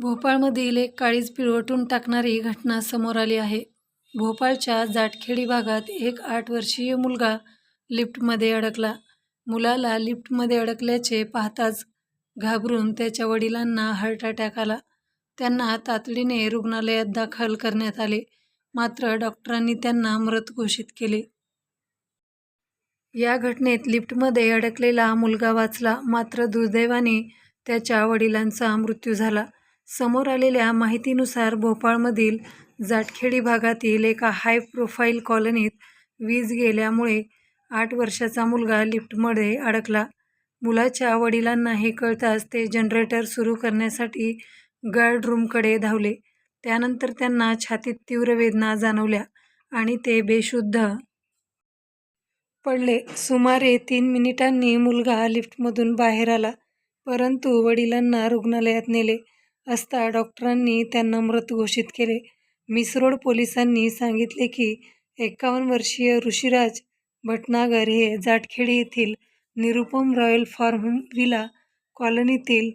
भोपाळमधील एक काळीज पिळवटून टाकणारी घटना समोर आली आहे. भोपाळच्या जाटखेडी भागात एक आठ वर्षीय मुलगा लिफ्टमध्ये अडकला. मुलाला लिफ्टमध्ये अडकल्याचे पाहताच घाबरून त्याच्या वडिलांना हार्ट अटॅक आला. त्यांना तातडीने रुग्णालयात दाखल करण्यात आले. मात्र डॉक्टरांनी त्यांना मृत घोषित केले. या घटनेत लिफ्टमध्ये अडकलेला मुलगा वाचला मात्र दुर्दैवाने त्याच्या वडिलांचा मृत्यू झाला. समोर आलेल्या माहितीनुसार भोपाळमधील जाटखेडी भागातील एका हाय प्रोफाईल कॉलनीत वीज गेल्यामुळे आठ वर्षाचा मुलगा लिफ्टमध्ये अडकला. मुलाच्या वडिलांना हे कळताच ते जनरेटर सुरू करण्यासाठी गार्ड रूमकडे धावले. त्यानंतर त्यांना छातीत तीव्र वेदना जाणवल्या आणि ते बेशुद्ध पडले. सुमारे तीन मिनिटांनी मुलगा लिफ्टमधून बाहेर आला परंतु वडिलांना रुग्णालयात नेले असता डॉक्टरांनी त्यांना मृत घोषित केले. मिसरोड पोलिसांनी सांगितले की एकावन्न वर्षीय ऋषिराज भटनागर हे जाटखेडी येथील निरुपम रॉयल फार्म विला कॉलनीतील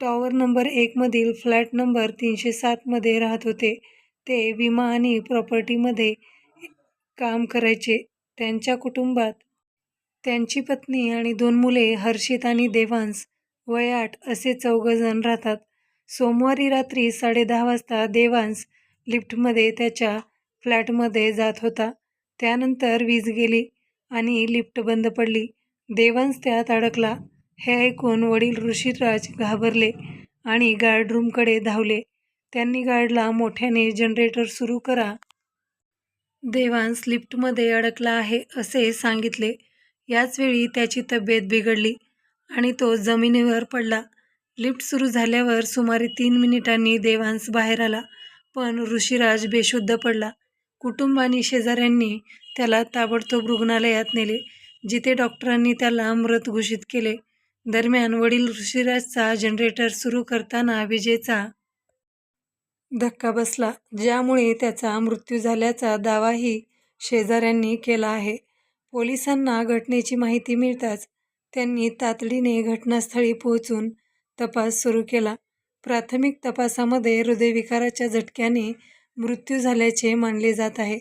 टॉवर नंबर एकमधील फ्लॅट नंबर तीनशे सातमध्ये राहत होते. ते विमा आणि प्रॉपर्टीमध्ये काम करायचे. त्यांच्या कुटुंबात त्यांची पत्नी आणि दोन मुले हर्षित आणि देवांश वय आठ असे चौघजण राहतात. सोमवारी रात्री साडेदहा वाजता देवांश लिफ्टमध्ये त्याच्या फ्लॅटमध्ये जात होता. त्यानंतर वीज गेली आणि लिफ्ट बंद पडली. देवांश त्यात अडकला. हे ऐकून वडील ऋषीराज घाबरले आणि गार्ड रूमकडे धावले. त्यांनी गार्डला मोठ्याने जनरेटर सुरू करा. देवांश लिफ्टमध्ये अडकला आहे असे सांगितले. याचवेळी त्याची तब्येत बिघडली आणि तो जमिनीवर पडला. लिफ्ट सुरू झाल्यावर सुमारे तीन मिनिटांनी देवांश बाहेर आला पण ऋषिराज बेशुद्ध पडला. कुटुंब आणि शेजाऱ्यांनी त्याला ताबडतोब रुग्णालयात नेले जिथे डॉक्टरांनी त्याला मृत घोषित केले. दरम्यान वडील ऋषिराजचा जनरेटर सुरू करताना विजेचा धक्का बसला ज्यामुळे त्याचा मृत्यू झाल्याचा दावाही शेजाऱ्यांनी केला आहे. पोलिसांना घटनेची माहिती मिळताच त्यांनी तातडीने घटनास्थळी पोहोचून तपास सुरू केला. प्राथमिक तपासामध्ये हृदयविकाराच्या झटक्याने मृत्यू झाल्याचे मानले जात आहे.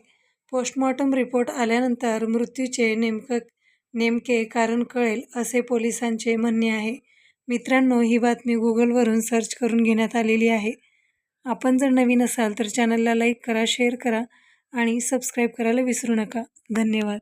पोस्टमॉर्टम रिपोर्ट आल्यानंतर मृत्यूचे नेमकं नेमके कारण कळेल असे पोलिसांचे म्हणणे आहे. मित्रांनो ही बातमी गुगलवरून सर्च करून घेण्यात आलेली आहे. आपण जर नवीन असाल तर चॅनलला लाईक करा शेअर करा आणि सबस्क्राईब करायला विसरू नका. धन्यवाद.